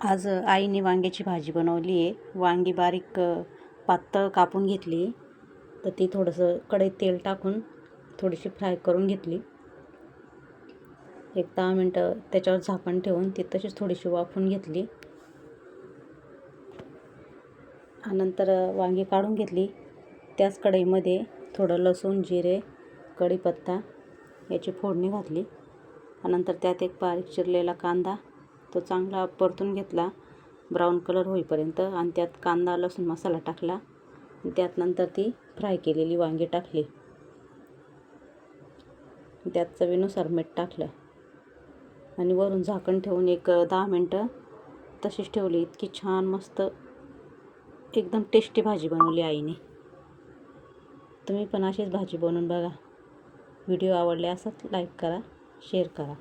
आज आईने वांग्याची भाजी बनवली आहे. वांगी बारीक पातळ कापून घेतली. तर ती थोडंसं कढईत तेल टाकून थोडीशी फ्राय करून घेतली. एक दहा मिनटं त्याच्यावर झाकण ठेवून ती तशीच थोडीशी वाफून घेतली. नंतर वांगी काढून घेतली. त्याच कढईमध्ये थोडं लसूण जिरे कढीपत्ता याची फोडणी घातली. नंतर त्यात एक बारीक चिरलेला कांदा तो चांगला परतून घेतला. ब्राऊन कलर होईपर्यंत आणि त्यात कांदा लसूण मसाला टाकला. आणि त्यात नंतर ती फ्राय केलेली वांगी टाकली. त्यात चवीनुसार मीठ टाकलं. आणि वरून झाकण ठेवून एक दहा मिनटं तशीच ठेवली. इतकी छान मस्त एकदम टेस्टी भाजी बनवली आईने. तुम्ही पण अशीच भाजी बनवून बघा. व्हिडिओ आवडले असत लाईक करा शेअर करा.